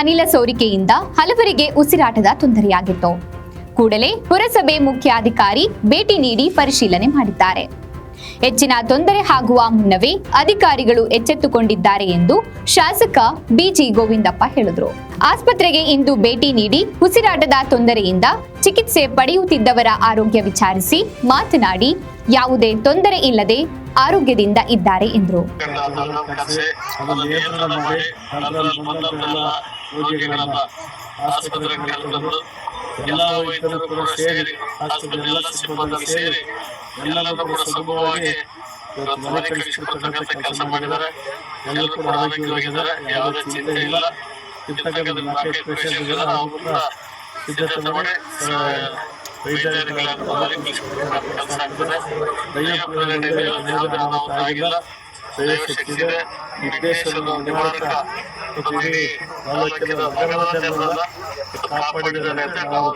ಅನಿಲ ಸೋರಿಕೆಯಿಂದ ಹಲವರಿಗೆ ಉಸಿರಾಟದ ತೊಂದರೆಯಾಗಿತ್ತು. ಕೂಡಲೇ ಪುರಸಭೆ ಮುಖ್ಯಾಧಿಕಾರಿ ಭೇಟಿ ನೀಡಿ ಪರಿಶೀಲನೆ ಮಾಡಿದ್ದಾರೆ. ಹೆಚ್ಚಿನ ತೊಂದರೆ ಆಗುವ ಮುನ್ನವೇ ಅಧಿಕಾರಿಗಳು ಎಚ್ಚೆತ್ತುಕೊಂಡಿದ್ದಾರೆ ಎಂದು ಶಾಸಕ ಬಿಜಿ ಗೋವಿಂದಪ್ಪ ಹೇಳಿದರು. ಆಸ್ಪತ್ರೆಗೆ ಇಂದು ಭೇಟಿ ನೀಡಿ ಉಸಿರಾಟದ ತೊಂದರೆಯಿಂದ ಚಿಕಿತ್ಸೆ ಪಡೆಯುತ್ತಿದ್ದವರ ಆರೋಗ್ಯ ವಿಚಾರಿಸಿ ಮಾತನಾಡಿ, ಯಾವುದೇ ತೊಂದರೆ ಇಲ್ಲದೆ ಆರೋಗ್ಯದಿಂದ ಇದ್ದಾರೆ ಎಂದರು. ರೋಗಿಗಳನ್ನ ಆಸ್ಪತ್ರೆಗೆ ಕರೆತಂದು ಎಲ್ಲ ವೈದ್ಯರು ಕೂಡ ಸೇರಿ, ಆಸ್ಪತ್ರೆ ಎಲ್ಲ ಸಿಬ್ಬಂದಿ ಸೇರಿ ಎಲ್ಲರೂ ಕೂಡ ಸುಲಭವಾಗಿ ಕೆಲಸ ಮಾಡಿದ್ದಾರೆ. ಎಲ್ಲರೂ ಕೂಡ ಆರೋಗ್ಯವಾಗಿದ್ದಾರೆ. ಯಾವುದೇ ಚಿಂತೆ ಇಲ್ಲ. ಇರ್ತಕ್ಕಂಥ ನಾಲ್ಕೈದು ಪೇಷಂಟ್ ಇದ್ದಾರೆ ಅವರು ಕೂಡ ಸಿದ್ಧತೆ ಮಾಡಿ ವೈದ್ಯರುಗಳ ಕೆಲಸ ಆಗ್ತದೆ. ದೈವ ಆಗಿಲ್ಲ. ದಯಶಕ್ತಿದೆ ನಿರ್ದೇಶನ ನಿವಾರಕ ಇಡೀ ತಾಲೂಕಿನ ಅಂತ ನಾವು